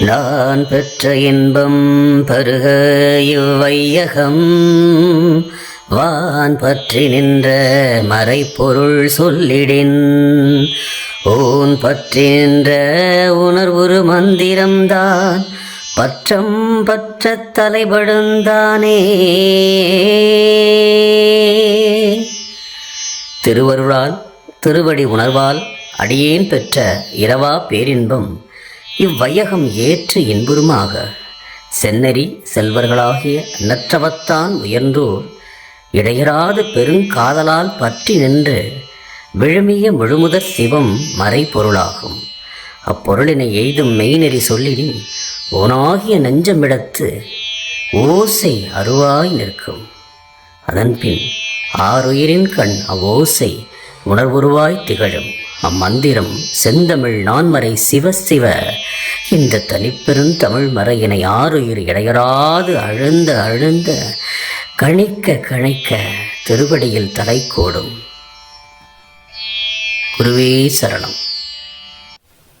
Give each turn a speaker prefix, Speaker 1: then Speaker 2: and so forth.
Speaker 1: நான் பெற்ற இன்பம் பருக இவ்வையகம். வான் பற்றி நின்ற மறைப்பொருள் சொல்லிடின். ஊன் பற்றி நின்ற உணர்வுரு மந்திரம்தான் பற்றம் பற்ற தலைபடுந்தானே திருவருளால் திருவடி உணர்வால் அடியேன் பெற்ற இரவா பேரின்பம். இவ்வையகம் ஏற்று இன்புருமாக செந்நெறி செல்வர்களாகிய நற்றவத்தான் உயர்ந்தோர் இடையராது பெருங்காதலால் பற்றி நின்று விழுமிய முழுமுதற் சிவம் மறைபொருளாகும். அப்பொருளினை எய்தும் மெய்நெறி சொல்லினின் ஓனாகிய நெஞ்சமிடத்து ஓசை அருவாய் நிற்கும். அதன்பின் ஆறுயிரின் கண் அவ்வோசை உணர்வுருவாய் திகழும். அம்மந்திரம் செந்தமிழ் நான்மறை சிவ சிவ இந்த தனிப்பெரும் தமிழ் மறையினை ஆறுயிர் இடையராது அழுந்த அழுந்த கணிக்க கணிக்க திருவடியில் தலை கோடும். குருவே சரணம்.